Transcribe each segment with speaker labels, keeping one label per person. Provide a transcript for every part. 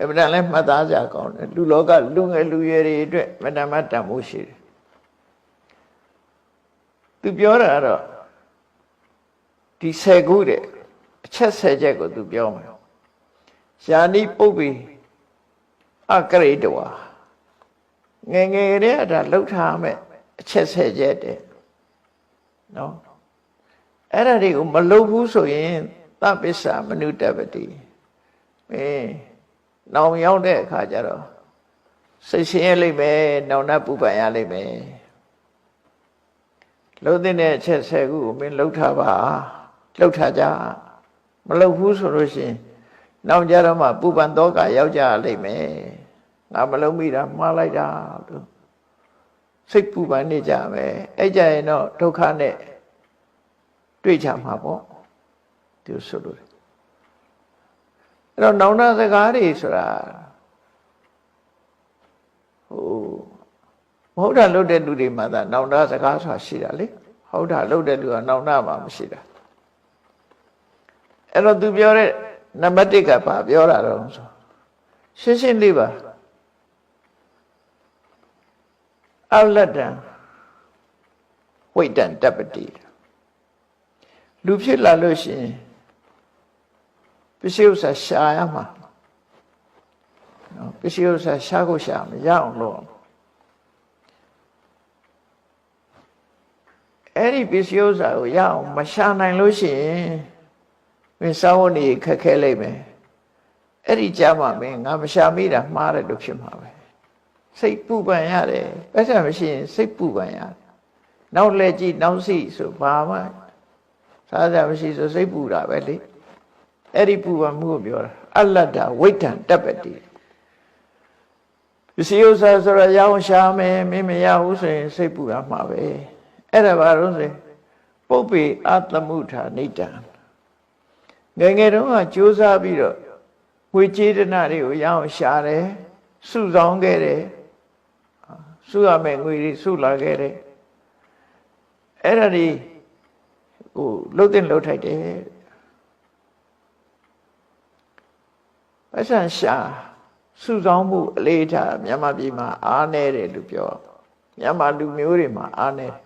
Speaker 1: အမှန်တန်လဲမှတ်သားစရာကောင်းတယ်လူလောကလူငယ်လူရွယ်တွေအတွက်မတန်မတန်ဖို့ရှိတယ်သူပြောတာကတော့ဒီဆယ်ခုတဲ့အချက်ဆယ်ချက်ကိုသူပြောမှာယာနိပုပ္ပိအကရိတဝါငယ်ငယ်တည်းကဒါလှုပ်ထားမယ်အချက်ဆယ်ချက်တဲ့နော်အဲ့ဒါတွေကိုမလုပ်ဘူးဆိုရင်သပ္ပစ္စမနုတ္တပတိမင်း နောင်ရောက်တဲ့အခါကျတော့စိတ်ဆင်းရဲလိမ့်မယ်နောင်တပူပန်ရလိမ့်မယ်လုံးတဲ့အချက်ဆယ်ခုကိုမင်းလှုပ်ထားပါလှုပ်ထားကြမလှုပ်ဘူးဆိုလို့ရှိရင်နောက်ကြတော့မှပူပန်တော့ကရောက်ကြလိမ့်မယ်ငါမလုံးမိတာမှားလိုက်တာလို့စိတ်ပူပန်နေကြမယ်အဲ့ကြရင်တော့ဒုက္ခနဲ့တွေ့ကြမှာပေါ့သူဆိုလို့ အဲ့တော့နောင်တစကားတွေဆိုတာဟိုမဟုတ်တာလုပ်တဲ့လူတွေမှာသာနောင်တစကားဆိုတာရှိတာလေဟုတ်တာလုပ်တဲ့လူကနောင်တမှာမရှိတာအဲ့တော့သူပြောတဲ့နံပါတ်1ကဘာပြောတာတော့ဆိုရှင်းရှင်းလေးပါအလတ္တံဝိတ္တံတပ္ပတိလူဖြစ်လာလို့ရှိရင် ပစ္စည်းဥစ္စာရှာရမှာနော်ပစ္စည်းဥစ္စာရှာကိုရှာမရအောင်လုပ်အောင်အဲ့ဒီပစ္စည်းဥစ္စာကိုရအောင်မရှာနိုင်လို့ရှိရင်မင်းစောင်းနေခက်ခဲလိမ့်မယ်အဲ့ဒီကြမှာမင်းငါမရှာမိတာမှားတယ်လို့ဖြစ်မှာပဲစိတ်ပူပန်ရတယ်ပတ်စံမရှိရင်စိတ်ပူပန်ရတယ်နောက်လက်ကြည့်နောက်စီဆိုဘာမှစားစရာမရှိဆိုစိတ်ပူတာပဲလေ အဲ့ဒီပူပန်မှုကိုပြောတာအလတ္တဝိတ္တံတပ္ပတိပစ္စည်းဥစ္စာဆိုတော့ရအောင်ရှာမယ်မင်းမရဘူးဆိုရင်စိတ်ပူရမှာပဲအဲ့ဒါဘာလို့ဆိုပုပ္ပေအတ္တမှုထာနိတံငယ်ငယ်တုန်းကကြိုးစားပြီးတော့ဝေကျေတနာတွေကိုရအောင်ရှာတယ်စုဆောင်ခဲ့တယ်စုရမယ်ငွေတွေစုလာခဲ့တယ်အဲ့ဒါတွေဟိုလှုပ်တဲ့လှုပ်ထိုက်တယ် ပဿံရှာစုဆောင်မှုအလေးထားမြန်မာပြည်မှာအားနည်းတယ်လို့ပြောမြန်မာလူမျိုးတွေမှာအားနည်းတယ်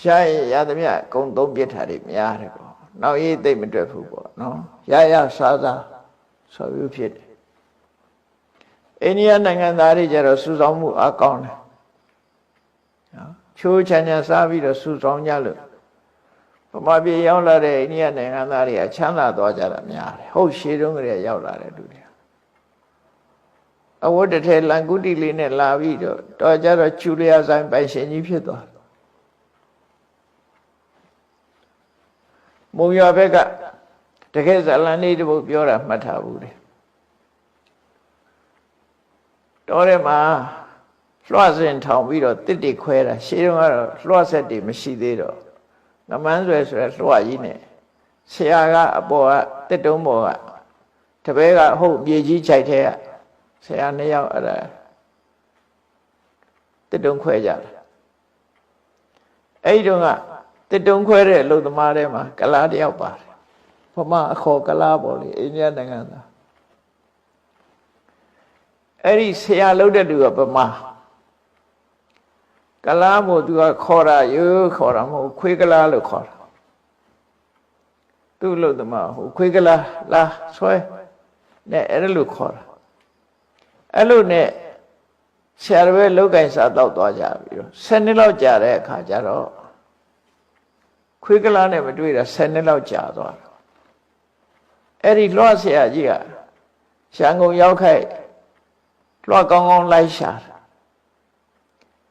Speaker 1: ရှာရင်ရသမျှအကုန်သုံးပြစ်တာတွေများတယ်ပေါ့နောက်ရေးသိမ့်မတွက်ဘူးပေါ့နော်ရရစားစားဆိုပြီးဖြစ်တယ်အိန္ဒိယနိုင်ငံသားတွေကျတော့စုဆောင်မှုအကောင်းတယ်နော်ချိုးချမ်းချမ်းစားပြီးတော့စုဆောင်ကြလို့ ဗမာပြည်ရောက်လာတဲ့အိန္ဒိယနိုင်ငံသားတွေကချမ်းသာသွားကြတာများတယ်ဟုတ်ရှေးတုန်းကတည်းကရောက်လာတဲ့လူတွေအဝတ်တစ်ထည်လန်ကုတီလေးနဲ့လာပြီးတော့တော်ကြတော့ကျူလျာဆိုင်ပိုင်ရှင်ကြီးဖြစ်သွားတယ်မုံရွာဘက်ကတကယ်ဇလန်လေးတပုတ်ပြောတာမှတ်ထားဘူးလေတော်ထဲမှာလွှတ်စင်ထောင်ပြီးတော့တစ်တိခွဲတာရှေးတုန်းကတော့လွှတ်ဆက်တွေမရှိသေးတော့ ငမန်းဆွဲဆိုရလွှတ်ကြီးနဲ့ဆရာကအပေါ်ကတစ်တုံးပေါ်ကတပည့်ကဟုတ်မြေကြီးခြိုက်ထဲကဆရာနှစ်ယောက်အဲ့ဒါတစ်တုံးခွဲကြတယ်အဲ့ဒီတုန်းကတစ်တုံးခွဲတဲ့အလုပ်သမားတွေမှာကလားတယောက်ပါတယ်ဖမအခေါ်ကလားပေါ့လေအိန္ဒိယနိုင်ငံသားအဲ့ဒီဆရာလုပ်တဲ့လူကဗမာက လားမို့သူကခေါ်တာရိုးခေါ်တာမဟုတ်ခွေးကလားလို့ခေါ်တာသူ့လို့တမဟိုခွေးကလားလာဆွဲနဲ့အဲ့လိုခေါ်တာအဲ့လိုနဲ့ဆရာတော်ပဲလောက်ကင်စားတော့သွားကြပြီတော့10နှစ်လောက်ကြာတဲ့အခါကျတော့ခွေးကလားနဲ့မတွေ့တာ10နှစ်လောက်ကြာသွားတာအဲ့ဒီလွှတ်ဆရာကြီးကရန်ကုန်ရောက်ခိုက်လွှတ်ကောင်းကောင်းလိုက်ရှာတာ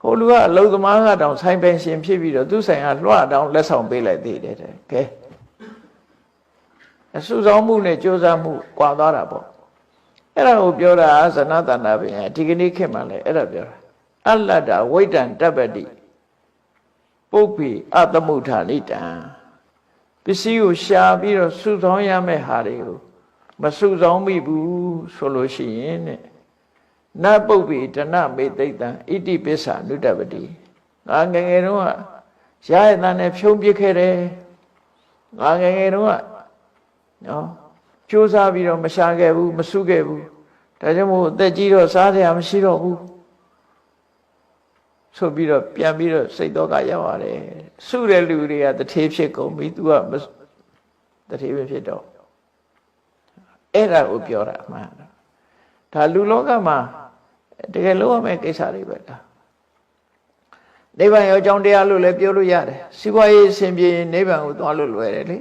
Speaker 1: ဟိုလူကအလုံသမားကတောင်ဆိုင်ပိုင်ရှင်ဖြစ်ပြီးတော့သူ့ဆိုင်ကလွှတ်တောင်လက်ဆောင်ပေးလိုက်သေးတယ်တဲ့ကဲအစုဆောင်မှုနဲ့ကြိုးစားမှုကွာသွားတာပေါ့အဲ့ဒါကိုပြောတာဇနတန္တပင်ဒီကနေ့ခေတ်မှလည်းအဲ့ဒါပြောတာအလတ္တဝိတ္တံတပ္ပတိပုပ္ပိအတမုဋ္ဌာနိတံပစ္စည်းကိုရှာပြီးတော့စုဆောင်ရမယ့်ဟာတွေကိုမစုဆောင်မိဘူးဆိုလို့ရှိရင်တဲ့ နတ်ပုပ္ပိတဏမေသိတံဣတိပစ္ဆာနုတ္တပတိငါငယ်ငယ်တုန်းကရရတဲ့နဲ့ဖြုံးပစ်ခဲ့တယ်ငါငယ်ငယ်တုန်းကနော်ကြိုးစားပြီးတော့မရှာခဲ့ဘူးမစုခဲ့ဘူးဒါကြောင့်မို့အသက်ကြီးတော့စားရမရှိတော့ဘူးဆိုပြီးတော့ပြန်ပြီးတော့စိတ်တော့ကရောက်ရတယ်စုတဲ့လူတွေကတထေးဖြစ်ကုန်ပြီ तू ကမတထေးပဲဖြစ်တော့အဲ့ဒါကိုပြောတာအမှန်ဒါလူလောကမှာ တကယ်လို့ရမယ့်ကိစ္စတွေပဲဒါနိဗ္ဗာန်ရောအကြောင်းတရားလို့လည်းပြောလို့ရတယ်စီးပွားရေးအစဉ်ပြေရင်နိဗ္ဗာန်ကိုသွားလို့လွယ်တယ်လေ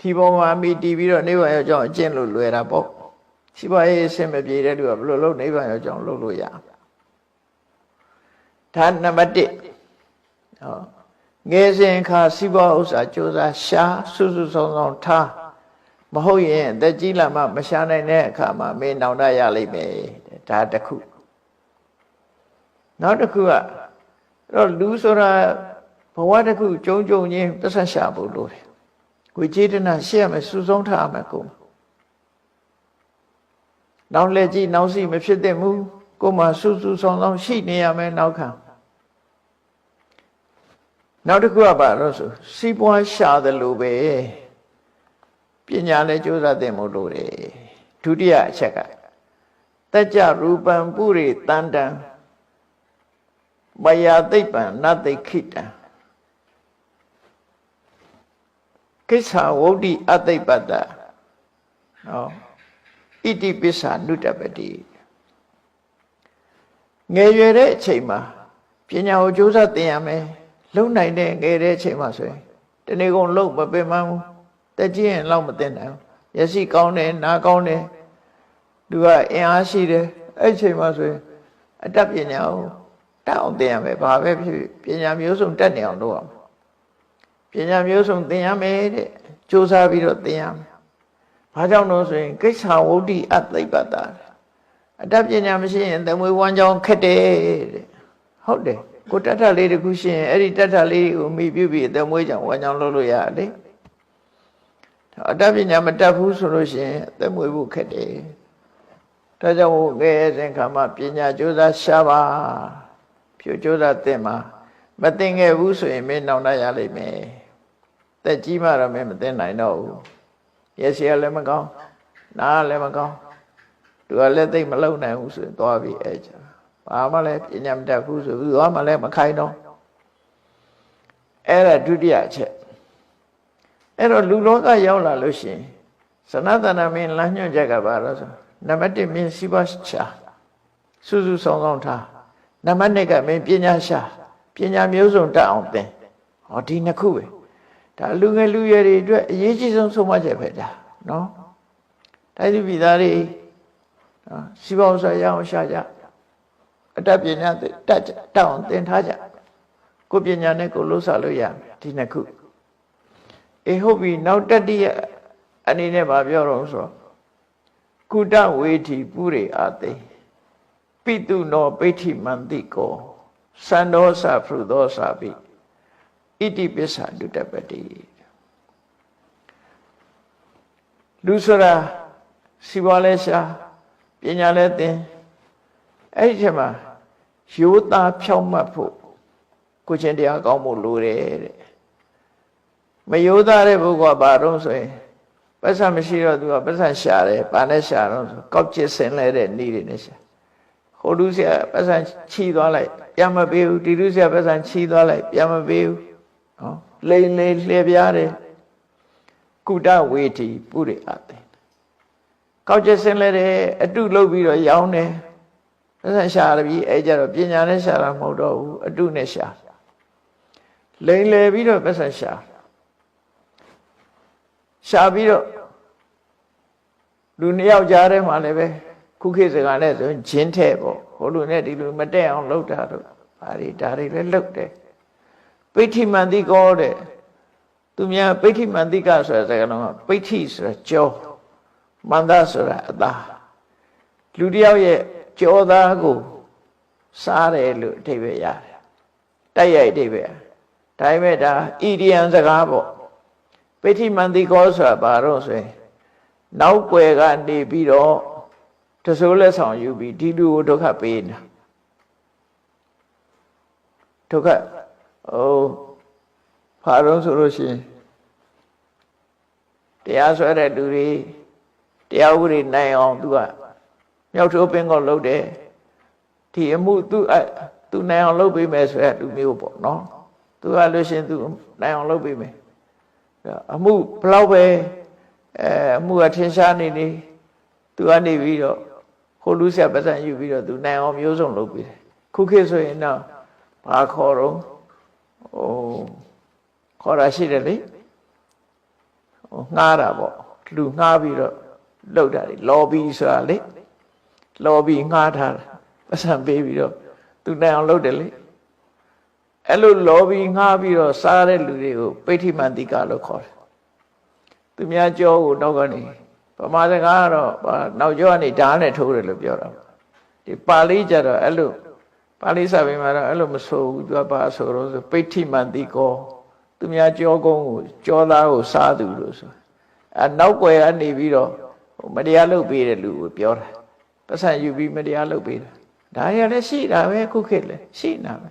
Speaker 1: ဒီပေါ်မှာမိတည်ပြီးတော့နိဗ္ဗာန်ရောအကြောင်းအကျင့်လို့လွယ်တာပေါ့စီးပွားရေးအစဉ်မပြေတဲ့လူကဘယ်လိုလုပ်နိဗ္ဗာန်ရောအကြောင်းလုပ်လို့ရဒါနံပါတ်1ဟောငယ်စဉ်ခါစီးပွားဥစ္စာကြိုးစားရှာစုစုဆောင်ဆောင်ထားမဟုတ်ရင်အသက်ကြီးလာမှမရှာနိုင်တဲ့အခါမှာမင်းနောင်တရလိမ့်မယ် ဒါတစ်ခုနောက်တစ်ခုကအဲ့တော့လူဆိုတာဘဝတစ်ခုကြုံကြုံချင်းပတ်ဆက်ရှာဖို့လိုတယ်ကိုကျေတနာရှေ့ရမယ်စုဆုံးထားရမယ်ကိုနောက်လက်ကြည့်နောက်စီမဖြစ်တဲ့မူကိုမှစုစုဆောင်ဆောင်ရှိနေရမယ်နောက်ခံနောက်တစ်ခုကဘာလို့ဆိုစီးပွားရှာတယ်လို့ပဲပညာလည်းကြိုးစားသင့်မို့လို့တယ်ဒုတိယအချက်က တကြရူပံပုရိတန္တံမယာသိပ္ပံနသိခိတံကိစ္ဆာဝုဒ္ဓိအသိပ္ပတ္တနော်ဣတိပစ္ဆာနုတ္တပတိငယ်ရွယ်တဲ့အချိန်မှာပညာကိုကြိုးစားသင်ရမယ်လုံနိုင်တဲ့ငယ်တဲ့အချိန်မှာဆိုရင်တနေ့ကုန်လုံမပင်မဘူးတက်ကြည့်ရင်လောက်မသိနိုင်ဘူးရရှိကောင်းတယ်နားကောင်းတယ် သူကအင်အားရှိတယ်အဲ့ဒီချိန်မှာဆိုရင်အတတ်ပညာကိုတက်အောင်သင်ရမယ်ဘာပဲဖြစ်ဖြစ်ပညာမျိုးစုံတက်နေအောင်လုပ်အောင်ပညာမျိုးစုံသင်ရမယ်တဲ့စူးစမ်းပြီးတော့သင်ရမယ်ဘာကြောင့်လို့ဆိုရင်ကိစ္ဆာဝုဒ္ဓိအသိပ္ပတ္တာအတတ်ပညာမရှိရင်သမွေဝမ်းကြောင်းခက်တယ်တဲ့ဟုတ်တယ်ကိုတတ်ထလေးတခုရှိရင်အဲ့ဒီတတ်ထလေးကိုမိပြုပြီးသမွေကြောင့်ဝမ်းကြောင်းလုပ်လို့ရတယ်အတတ်ပညာမတတ်ဘူးဆိုလို့ရှိရင်သမွေဖို့ခက်တယ် ဒါကြောင့်ငယ်စဉ်ခါမှာပညာကြိုးစားရှားပါဖြူကြိုးစားသင်မှာမသင်ခဲ့ဘူးဆိုရင်မင်းနောင်တရလိမ့်မယ်တက်ကြီးမှတော့မင်းမသင်နိုင်တော့ဘူးရက်စီကလည်းမကောင်းနားလည်းမကောင်းသူကလည်းသိမလုံနိုင်ဘူးဆိုရင်သွားပြီးအဲကြဘာမှလည်းပညာမတတ်ဘူးဆိုပြီးသွားမှလည်းမခိုင်းတော့အဲ့ဒါဒုတိယအချက်အဲ့တော့လူလောကရောက်လာလို့ရှိရင်သနတနာမင်းလမ်းညွှန်ချက်ကဘာလို့ဆို နံပါတ်1မင်းစီးပွားချာစုစုဆောင်ဆောင်ထားနံပါတ်2ကမင်းပညာရှာပညာမျိုးစုံတတ်အောင်သင်ဟောဒီနှစ်ခုပဲဒါလူငယ်လူရွယ်တွေအတွက်အရေးကြီးဆုံးဆုံးမချက်ပဲဒါနော်တိုင်းသူပြည်သားတွေနော်စီးပွားဥစ္စာရအောင်ရှာကြအတတ်ပညာတတ်တတ်အောင်သင်ထားကြကိုပညာနဲ့ကိုလှုပ်ရှားလို့ရမယ်ဒီနှစ်ခုအေးဟုတ်ပြီနောက်တတိယအနေနဲ့ဗာပြောတော့ဆို ကုတဝေထီပုရိအာသိပိတုနောပိဋ္ဌိမန္တိကောသန္ဒောသဖရုသောသပိဣတိပစ္ဆာဒုတပတိလူဆိုတာစီပွားလဲရှာပညာလဲသင်အဲ့ဒီချက်မှာရိုးသားဖြောင့်မတ်ဖို့ကိုချင်းတရားကောင်းဖို့လိုတယ်တဲ့မရိုးသားတဲ့ပုဂ္ဂိုလ်ကဘာတော့ဆိုရင် ပတ်စံမရှိတော့သူကပတ်စံရှာတယ်ဘာနဲ့ရှာတော့ဆိုကောက်ကျစ်ဆင်လဲတဲ့ဤတွေနဲ့ရှာဟိုလူဆရာပတ်စံချီသွားလိုက်ပြန်မပေးဘူးဒီလူဆရာပတ်စံချီသွားလိုက်ပြန်မပေးဘူးနော်လိန်လေလှည့်ပြားတယ်ကုတဝေတီပုရိအတေကောက်ကျစ်ဆင်လဲတယ်အတုလုပ်ပြီးတော့ရောင်းတယ်ပတ်စံရှာရပြီအဲကြတော့ပညာနဲ့ရှာတာမဟုတ်တော့ဘူးအတုနဲ့ရှာလိန်လေပြီးတော့ပတ်စံရှာရှာပြီးတော့ လူနှစ်ယောက်ကြားထဲမှာလည်းပဲခုခေတ်စကားနဲ့ဆိုရင်ဂျင်းထဲပေါ့ဟိုလူနဲ့ဒီလူမတက်အောင်လှုပ်တာတော့ဘာတွေဒါတွေလည်းလှုပ်တယ်ပိဋိမန္တိကောတဲ့သူများပိဋိမန္တိကဆိုတဲ့စကားလုံးကပိဋိဆိုတာကြောမန္တဆိုတာအသားလူတစ်ယောက်ရဲ့ကြောသားကိုစားတယ်လို့အဓိပ္ပာယ်ရတယ်တိုက်ရိုက်အဓိပ္ပာယ်ဒါပေမဲ့ဒါဣဒီယံစကားပေါ့ပိဋိမန္တိကောဆိုတာဘာတော့ဆိုရင် နောက်ွယ်ကနေပြီးတော့တစိုးလက်ဆောင်ယူပြီးဒီလူကိုဒုက္ခပေးနေတာဒုက္ခဟိုဘာတော့ဆိုလို့ရှိရင်တရားဆွဲတဲ့လူတွေတရားဥပဒေနိုင်အောင်သူကမြောက်ထိုးပင်ကောလုပ်တယ်ဒီအမှုသူအသူနိုင်အောင်လုပ်ပေးမယ်ဆိုရလူမျိုးပေါ့နော်သူကလို့ရှိရင်သူနိုင်အောင်လုပ်ပေးမယ်အမှုဘလောက်ပဲ အဲအမှုကထင်ရှားနေနေသူကနေပြီးတော့ဟိုလူဆက်ပတ်စံယူပြီးတော့သူနိုင်အောင်မျိုးစုံလုပ်ပေးတယ်ခုခေတ်ဆိုရင်တော့ဘာခေါ်တော့ဟိုခေါ်တာရှိတယ်လေဟိုငှားတာပေါ့လူငှားပြီးတော့လောက်တာလေ lobby ဆိုတာလေ lobby ငှားထားတာပတ်စံပေးပြီးတော့သူနိုင်အောင်လုပ်တယ်လေအဲ့လို lobby ငှားပြီးတော့စားတဲ့လူတွေကိုပိဋိမန္တိကလို့ခေါ်တယ် သူများကြောကိုတော့ကနေဗမာစကားကတော့နောက်ကျောကနေဓာတ်နဲ့ထိုးတယ်လို့ပြောတာဒီပါဠိကျတော့အဲ့လိုပါဠိစာပေမှာတော့အဲ့လိုမဆိုဘူးသူကပါဆိုတော့ဆိုပိဋိမန္တိကောသူများကြောကုန်းကိုကြောသားကိုစားသူလို့ဆိုအဲနောက်ွယ်ကနေပြီးတော့မတရားလုပ်ပေးတဲ့လူကိုပြောတာပတ်စံယူပြီးမတရားလုပ်ပေးတာဒါရလည်းရှိတာပဲခုခေတ်လည်းရှိနေတာပဲ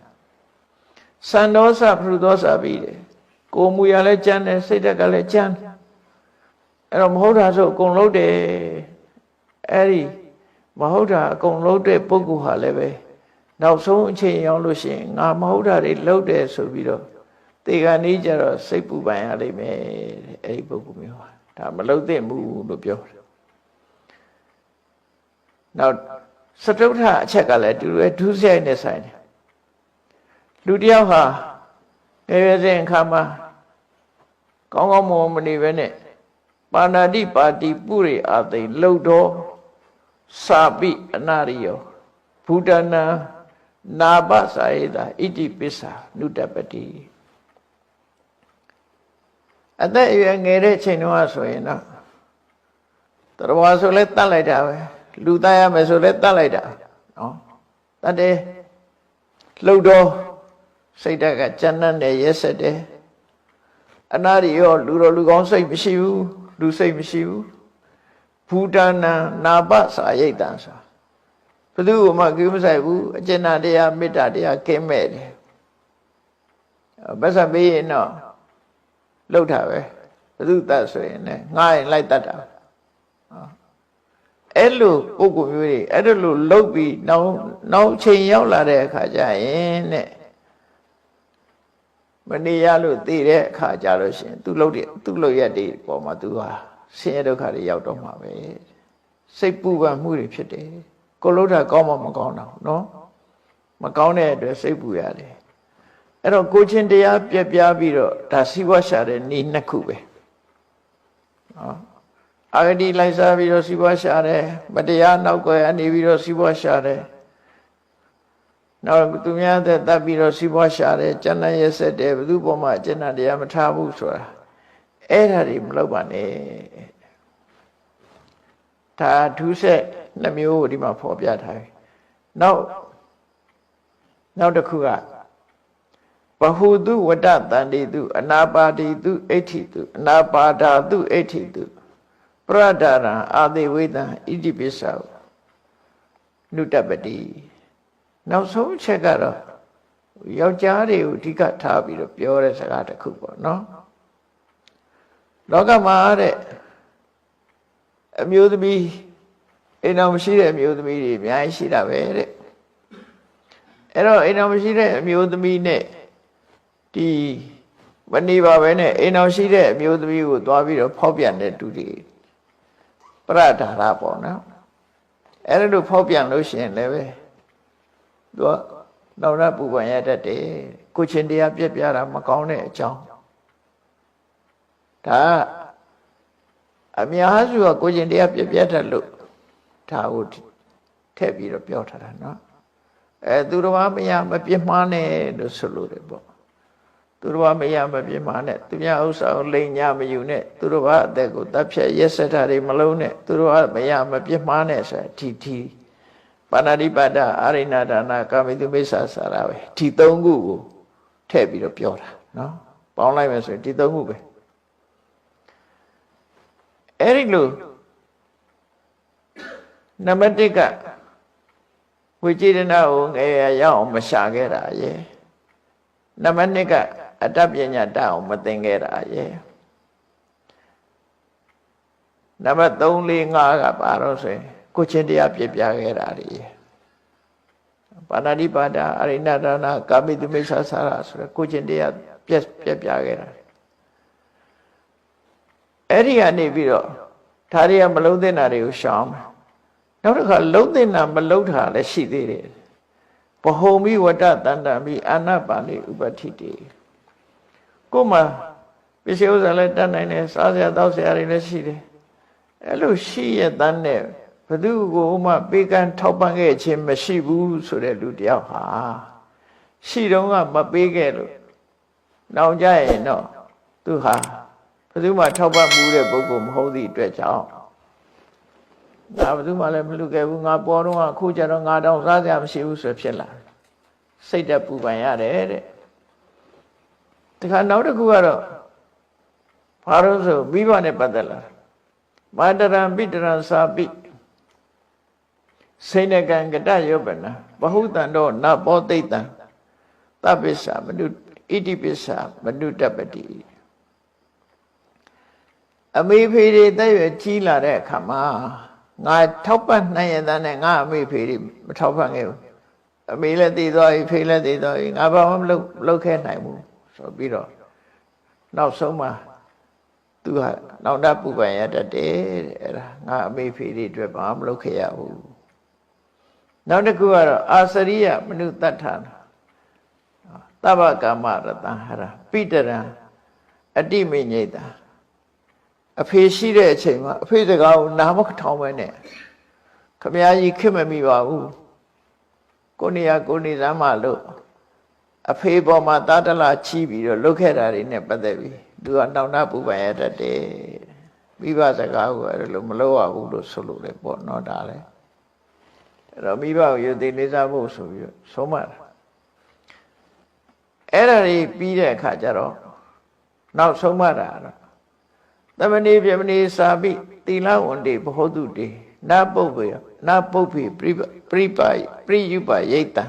Speaker 1: စံဒောစပရုဒောစပြီးတယ်ကိုမူရလည်းကြမ်းတယ်စိတ်ဓာတ်ကလည်းကြမ်း အဲ့တော့မဟုတ်တာဆိုအကုန်လုံးတယ်အဲ့ဒီမဟုတ်တာအကုန်လုံးတဲ့ပုဂ္ဂိုလ်ဟာလည်းပဲနောက်ဆုံးအချိန်ရောက်လို့ရှိရင်ငါမဟုတ်တာတွေလုပ်တယ်ဆိုပြီးတော့တေခါနေကြတော့စိတ်ပူပန်ရလိမ့်မယ်တဲ့အဲ့ဒီပုဂ္ဂိုလ်မျိုးဟာဒါမလုပ်သင့်ဘူးလို့ပြောတယ်နောက်စတုထအချက်ကလည်းတူရဲ့ဒုစရိုက်နဲ့ဆိုင်တယ်လူတယောက်ဟာငယ်ရွယ်စဉ်အခါမှာကောင်းကောင်းမွန်မနေပဲနဲ့ ပါဏာတိပါတိပုရိအာသိလှုပ်တော်စာပိအနာရိယောဘူတနာနာပစာယေတာဣတိပစ္စာနုတပတိအသက်အရွယ်ငယ်တဲ့ချိန်တုန်းကဆိုရင်တော့တော်ဘာဆိုလဲတတ်လိုက်တာပဲလူသားရမယ်ဆိုလဲတတ်လိုက်တာနော်တတ်တယ်လှုပ်တော့စိတ်ဓာတ်ကကြမ်းတမ်းတယ်ရက်ဆက်တယ်အနာရီရောလူတော်လူကောင်းစိတ်မရှိဘူး လူစိတ်မရှိဘူးဘူတနာနာပစာရိတ်တံဆိုဘယ်သူမှကိမဆိုင်ဘူးအကျဉ်းတရားမေတ္တာတရားကင်းမဲ့တယ်ဘတ်စံပေးရင်တော့လှုပ်တာပဲဘယ်သူတတ်ဆိုရင်လည်းငားရင်လိုက်တတ်တာအဲ့လိုပုံကူမျိုးတွေအဲ့လိုလှုပ်ပြီးနောက်နောက်ချိန်ရောက်လာတဲ့အခါကျရင်တဲ့ မနေရလို့သိတဲ့အခါကျတော့ရှင်သူလှုပ်တဲ့သူလှုပ်ရက်တွေပေါ်မှာသူဟာဆင်းရဲဒုက္ခတွေရောက်တော့မှာပဲစိတ်ပူပန်မှုတွေဖြစ်တယ်ကိုလှုပ်တာကောင်းမှမကောင်းတော့နော်မကောင်းတဲ့အတွက်စိတ်ပူရတယ်အဲ့တော့ကိုချင်းတရားပြက်ပြားပြီးတော့ဒါစီးပွားရှာတဲ့ဤနှစ်ခုပဲနော်အာဂတိလိုက်စားပြီးတော့စီးပွားရှာတယ်မတရားနောက်ွယ်အနေပြီးတော့စီးပွားရှာတယ် နောက်သူများသက်တတ်ပြီးတော့စီးပွားရှာတယ်ကျန်တဲ့ရက်ဆက်တယ်ဘယ်သူပေါ်မှာကျန်တဲ့တရားမထားဘူးဆိုတာအဲ့ဒါတွေမလုပ်ပါနဲ့ဒါဒုစက်နှမျိုးကိုဒီမှာဖော်ပြထားပြီနောက်နောက်တစ်ခုကဘဟုတုဝတ္တတန္တိတုအနာပါတိတုအဋ္ဌိတုအနာပါဒာတုအဋ္ဌိတုပရဒရံအာတိဝိတံဣတိပိစ္ဆာနုတပတိ နောက်ဆုံးချက်ကတော့ယောက်ျားတွေကိုအဓိကထားပြီးတော့ပြောတဲ့စကားတစ်ခုပေါ့နော်လောကမှာတဲ့အမျိုးသမီးအိမ်တော်မရှိတဲ့အမျိုးသမီးတွေအများကြီးရှိတာပဲတဲ့အဲ့တော့အိမ်တော်မရှိတဲ့အမျိုးသမီးနဲ့ဒီမနေပါပဲနဲ့အိမ်တော်ရှိတဲ့အမျိုးသမီးကိုသွားပြီးတော့ဖောက်ပြန်တဲ့သူတွေပရဒါရပေါ့နော်အဲ့ဒါလို့ဖောက်ပြန်လို့ရှိရင်လည်းပဲ သူကနောက်ရပူပန်ရတတ်တယ်ကိုချင်းတရားပြက်ပြတာမကောင်းတဲ့အကြောင်းဒါအများစုကကိုချင်းတရားပြက်ပြတတ်လို့ဒါကိုထည့်ပြီးတော့ပြောထားတာနော်အဲသူတော်မမရမပြစ်မှားနဲ့လို့ဆိုလို့တယ်ပေါ့သူတော်ဘာမရမပြင်းမာနဲ့သူများဥစ္စာကိုလိန်ညာမယူနဲ့သူတော်ဘာအသက်ကိုတပ်ဖြတ်ရက်စက်တာတွေမလုံးနဲ့သူတော်ဘာမရမပြင်းမာနဲ့ဆိုတာဒီဒီ ပါဏာတိပါဒအာရိဏဒါနာကာမိတုမိစ္ဆာစာရပဲဒီသုံးခုကိုထည့်ပြီးတော့ပြောတာနော်ပေါင်းလိုက်မယ်ဆိုရင်ဒီသုံးခုပဲအဲ့ဒီလိုနံပါတ်1ကဝိจิတနာကိုငယ်ရရအောင်မရှာခဲ့တာရဲ့နံပါတ်2ကအတ္တပညာတတ်အောင်မသင်ခဲ့တာရဲ့နံပါတ်3 4 5ကပါတော့ဆိုရင် ကိုချင်းတရားပြပြခဲ့တာတွေရဲ့ပါဏာတိပါဒအရိဏဒါနာကာမိတုမိစ္ဆာစာရဆိုရယ်ကိုချင်းတရားပြပြပြခဲ့တာအဲ့ဒီကနေပြီးတော့ဒါတွေကမလုံးသင့်တာတွေကိုရှောင်မယ်နောက်တစ်ခါလုံးသင့်တာမလုံးတာလည်းရှိသေးတယ်ဘဟုံမိဝတ္တတန္တမိအာနပါလိဥပဋ္ဌိတေကိုယ်မှာပစ္စည်းဥစ္စာလည်းတတ်နိုင်တယ်စားစရာတောက်စရာတွေလည်းရှိတယ်အဲ့လိုရှိရတဲ့နဲ့ဘ သူကိုမှပေးကမ်းထောက်ပံ့ခဲ့ခြင်းမရှိဘူးဆိုတဲ့လူတယောက်ဟာရှိတော့ကမပေးခဲ့လို့နောင်ကြရင်တော့သူဟာဘသူမှထောက်ပံ့မှုတဲ့ပုဂ္ဂိုလ်မဟုတ်သည့်အတွက်ကြောင့်ငါဘသူမှလည်းမလူခဲ့ဘူးငါပေါ်တော့အခုကျတော့ငါတော့စားစရာမရှိဘူးဆိုဖြစ်လာတယ်စိတ်တက်ပူပန်ရတယ်တဲ့တခါနောက်တစ်ခုကတော့ဘာလို့ဆိုမိဘနဲ့ပတ်သက်လာမာတရံပိတရံစာပိ စိဏကံကတယောပနဘဟုတံတော့နဘောသိတံသဗ္ဗစ္ဆမနုဣတိပစ္ဆမနုတပတိအမေဖေတွေတက်ရွယ်ကြီးလာတဲ့အခါမှာငါထောက်ပံ့နိုင်ရတဲ့နဲ့ငါအမေဖေတွေမထောက်ပံ့ခဲ့ဘူးအမေလည်းတည်သွားပြီဖေလည်းတည်သွားပြီငါဘာမှမလုပ်လုပ်ခဲ့နိုင်ဘူးဆိုပြီးတော့နောက်ဆုံးမှာသူကနောက်တပူပန်ရတတ်တယ်တဲ့အဲ့ဒါငါအမေဖေတွေအတွက်ဘာမှမလုပ်ခဲ့ရဘူး နောက်တစ်ခုကတော့အာစရိယမနုတ္တထာသဗ္ဗကာမရတံဟရပိတရံအတိမိညိတာအဖေရှိတဲ့အချိန်မှာအဖေစကားကိုနားမထောင်ပဲနဲ့ခမည်းကြီးခင်မမိပါဘူးကိုနေရကိုနေစမ်းမလို့အဖေပေါ်မှာတာတလာချီးပြီးတော့လုတ်ခဲ့တာတွေနဲ့ပတ်သက်ပြီးသူကတောင်းတပူပန်ရတတ်တယ်မိဘစကားကိုအဲ့လိုမလုပ်ရဘူးလို့ဆိုလို့လေပေါ့နော်ဒါလည်း အဲ့တော့မိဘကိုယုံသိလေးစားဖို့ဆိုပြီးဆုံးမတာအဲ့ဒါတွေပြီးတဲ့အခါကျတော့နောက်ဆုံးမတာတော့သမဏေပြမဏေစာပိသီလဝန္တိဘဟုတုတေနာပုပ္ပေနာပုပ္ပေပြိပြိပါပရိယုပယိတံ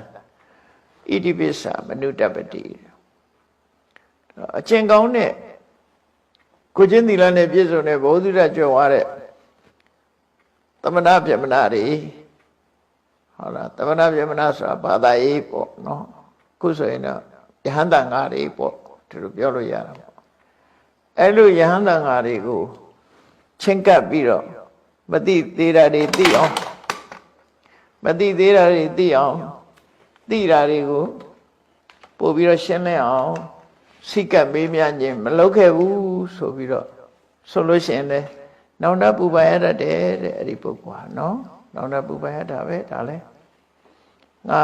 Speaker 1: ဣတိပိစ္ဆာမနုတပတိအကျင့်ကောင်းတဲ့ကိုချင်းသီလနဲ့ပြည့်စုံတဲ့ဘောဓုရကြွယ်ဝတဲ့သမဏပြမနာတွေ ဟုတ်လားသမဏပြမနာဆိုတာဘာသာရေးပေါ့နော်ခုဆိုရင်တော့ယဟန္တာငါတွေပေါ့ဒီလိုပြောလို့ရတာပေါ့အဲ့လိုယဟန္တာငါတွေကိုချင်းကပ်ပြီးတော့မတိသေးတာတွေသိအောင်မတိသေးတာတွေသိအောင်သိတာတွေကိုပို့ပြီးတော့ရှင်းလင်းအောင်စိတ်ကပ်မေးမြန်းခြင်းမလုပ်ခဲ့ဘူးဆိုပြီးတော့ဆိုလို့ရှိရင်လေနောင်တပူပန်ရတတ်တယ်တဲ့အဲ့ဒီပုဂ္ဂိုလ်ဟာနော် နောင်တပူပန်ရတာပဲဒါလဲငါ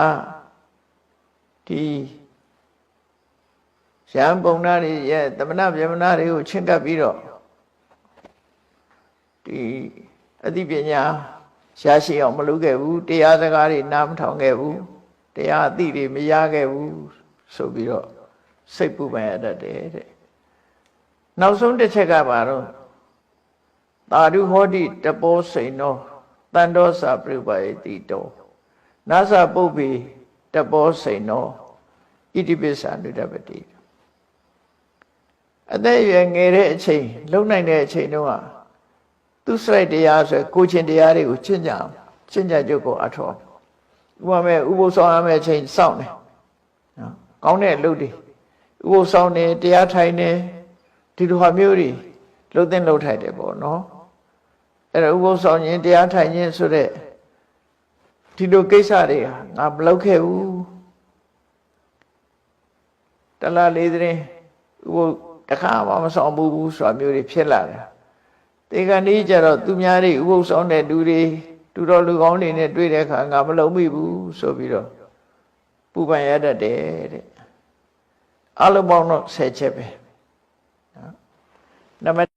Speaker 1: ဒီရံပုံနာတွေရဲ့တမနာပြမနာတွေကိုချင့်ကပ်ပြီးတော့ဒီအသိပညာရှားရှိအောင်မလုပ်ခဲ့ဘူးတရားစကားတွေနားမထောင်ခဲ့ဘူးတရားအသိတွေမရခဲ့ဘူးဆိုပြီးတော့စိတ်ပူပန်ရတတ်တယ်တဲ့နောက်ဆုံးတစ်ချက်ကပါတော့သာဓုဟောတိတပောစိန်နော တန်တောစာပြုပယတိတောနာသပုပ္ပေတပောစိန်နောဣတိပိစ္ဆာနုတပတိအသက်အရွယ်ငယ်တဲ့အချိန်လုံနိုင်တဲ့အချိန်တုန်းကသူစရိုက်တရားဆိုကိုချင်းတရားတွေကိုချင့်ကြအောင်ချင့်ကြကြုတ်ကိုအထောဥပမာဥပုသ်ဆောင်ရမယ့်အချိန်စောင့်တယ်နော်ကောင်းတဲ့အလုပ်တွေဥပုသ်ဆောင်နေတရားထိုင်နေဒီလိုဟာမျိုးတွေလှုပ်သိမ့်လှုပ်ထိုက်တယ်ပေါ့နော် အဲ့ဒါဥပုသ်ဆောင်ရင်တရားထိုင်ခြင်းဆိုတဲ့ဒီလိုကိစ္စတွေဟာငါမလုပ်ခဲ့ဘူးတလားလေးတဲ့ဥပုသ်တခါမှမဆောင်ဘူးဆိုတာမျိုးတွေဖြစ်လာတယ်တေကန်ဒီကြတော့သူများတွေဥပုသ်ဆောင်တဲ့လူတွေတူတော်လူကောင်းတွေနဲ့တွေ့တဲ့အခါငါမလုံးမိဘူးဆိုပြီးတော့ပူပန်ရတတ်တယ်တဲ့အလုံးပေါင်းတော့10ချက်ပဲနော်နံပါတ်